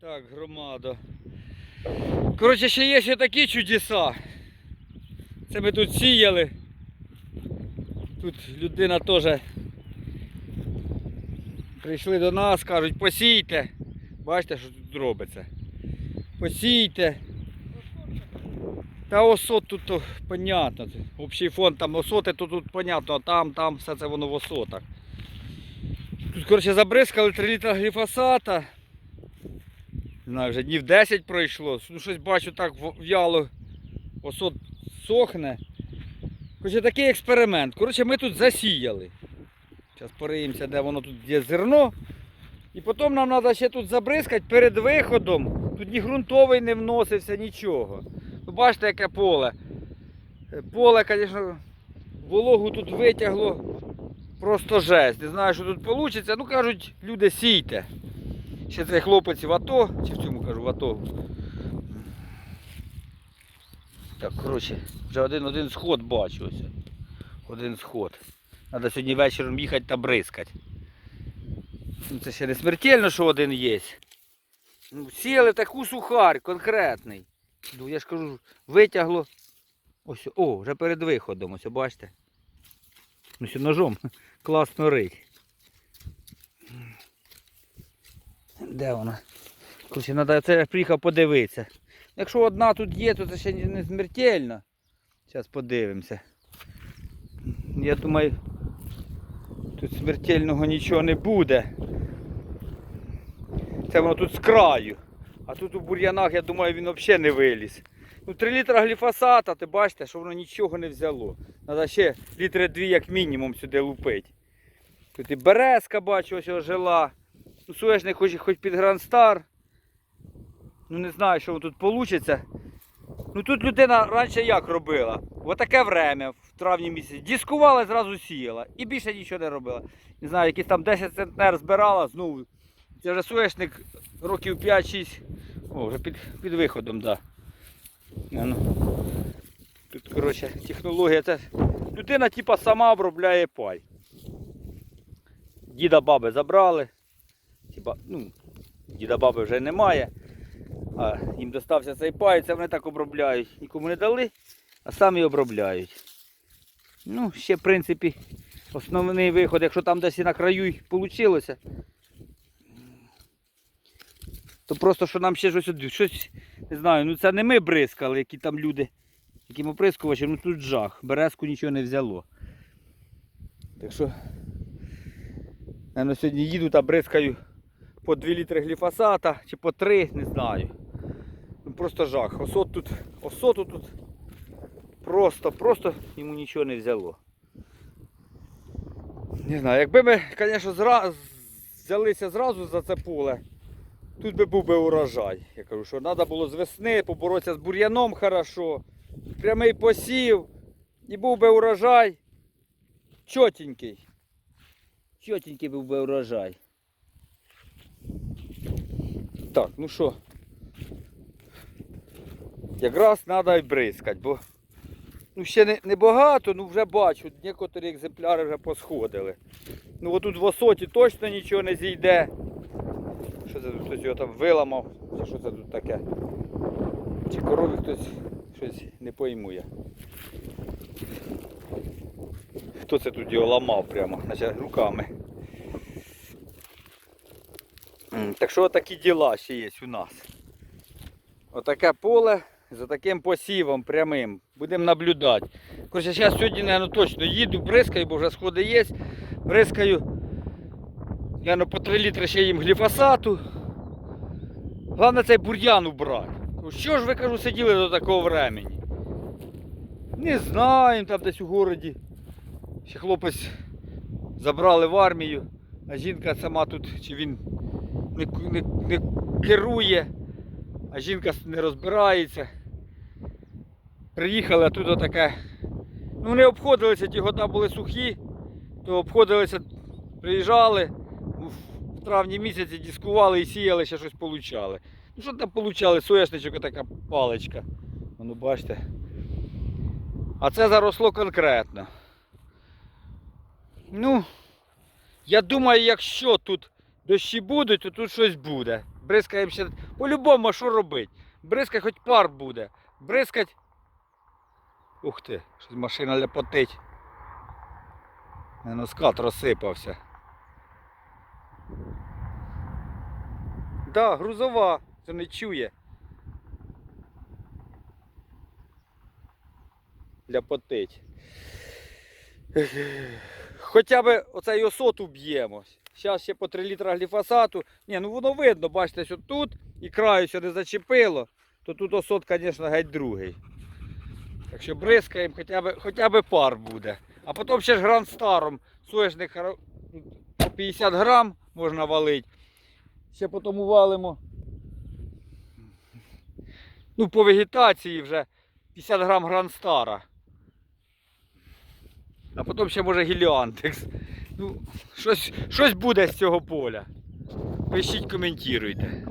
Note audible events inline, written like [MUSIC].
Так, громада. Коротше, ще є ще такі чудеса. Це ми тут сіяли. Тут людина теж прийшли до нас, кажуть, посійте. Бачите, що тут робиться. Посійте. Та осот тут понятно. Общий фон там осоти, то тут понятно, а там, там все це воно в осотах. Тут, коротше, забризкали 3 літра гліфосата. Не знаю, вже днів 10 пройшло. Ну щось бачу так в'яло осот сохне. Коротше, такий експеримент. Коротше, ми тут засіяли. Зараз пориємося, де воно тут є зерно. І потім нам треба ще тут забризкати перед виходом. Тут ні ґрунтовий не вносився, нічого. Ви бачите, яке поле. Е, Поле, звісно, вологу тут витягло. Просто жесть. Не знаю, що тут вийде. Ну кажуть, люди сійте. Ще цей хлопець в АТО, чи в цьому кажу, в АТО. Так, коротше, вже один один сход бачу ось. Один сход. Треба сьогодні вечором їхати та бризкати. Ну, це ще не смертельно, що один є. Ну, сіяли таку сухарь конкретний. Ну, я ж кажу, витягло. Ось, о, вже перед виходом, ось, бачите. Ну, ножом [LAUGHS] класно рить. Де вона? Короче, треба це приїхав подивитися. Якщо одна тут є, то це ще не смертельно. Зараз подивимося. Я думаю, тут смертельного нічого не буде. Це воно тут з краю. А тут у бур'янах, я думаю, він взагалі не виліз. Ну 3 літра гліфосата, ти бачите, що воно нічого не взяло. Треба ще літри дві як мінімум сюди лупити. Тут і березка бачу, ось ожила. Ну, соняшник хоч, хоч під Грандстар. Ну не знаю, що тут вийде. Ну тут людина раніше як робила? В таке время, в травні місяці, дискувала і зразу сіяла. І більше нічого не робила. Не знаю, якісь там 10 центнер збирала, знову. Це вже соняшник років 5-6. О, вже під, під виходом, так. Да. Ну. Тут, коротше, технологія. Це... Людина типа сама обробляє пай. Діда баби забрали. Типа, ну, діда баби вже немає. А їм достався цей пай, це вони так обробляють. Нікому не дали, а самі обробляють. Ну, ще в принципі основний виход, якщо там десь і на краю й вийшло, то просто що нам ще щось, щось не знаю, ну це не ми бризкали, які там люди, яким оприскувачем, ну тут жах. Березку нічого не взяло. Так що, я сьогодні їду та бризкаю по 2 літри гліфосата чи по 3, не знаю. Ну просто жах. Осот тут, осоту тут просто, просто йому нічого не взяло. Не знаю, якби ми, звісно, зра... взялися зразу за це поле, тут би був би урожай. Я кажу, що треба було з весни поборотися з бур'яном хорошо, прямий посів, і був би урожай чотенький. Чотенький був би урожай. Так, ну що, якраз треба і бризкати, бо ну, ще не, не багато, ну вже бачу, некоторі екземпляри вже посходили. Ну отут в осоті точно нічого не зійде. Що це тут хтось його там виламав? Чи що це тут таке? Чи корові хтось щось не пойму я. Хто це тут його ламав прямо, наче руками. Так що такі діла ще є у нас. Отаке поле за таким посівом прямим. Будемо наблюдати. Короче, зараз сьогодні, наверное, точно їду, бризкаю, бо вже сходи є. Бризкаю. Наверное, по 3 літри ще їм гліфосату. Головне цей бур'ян убрати. Ну, Що ж ви кажу, сиділи до такого времени? Не знаю, там десь у городі. Ще хлопець забрали в армію, а жінка сама тут, чи він не, не, не керує, а жінка не розбирається. Приїхали, а тут таке. Ну не обходилися, ті года були сухі, то обходилися, приїжджали, в травні місяці дискували і сіяли, ще щось получали. Ну що там получали? Сояшничок така паличка. Ну бачите. А це заросло конкретно. Ну, я думаю, якщо тут дощі будуть, то тут щось буде. Бризкаємо ще. По-любому, що робити? Бризкать хоч пар буде. Бризкать. Ух ти, щось машина ляпотить. Мене скат розсипався. Да, грузова, це не чує. Ляпотить. Хоча б оцей осот уб'ємо. Зараз ще по 3 літра гліфосату. Ні, ну воно видно, бачите, що тут і краю не зачепило, то тут осот, звісно, геть другий. Так що бризкаємо, хоча б, хоча б пар буде. А потім ще ж гран старом. Соєшник по 50 грам можна валити. Ще потім валимо. Ну, по вегетації вже 50 грам гран стара. А потім ще може гіліантекс. Ну, щось, щось буде з цього поля. Пишіть, коментуйте.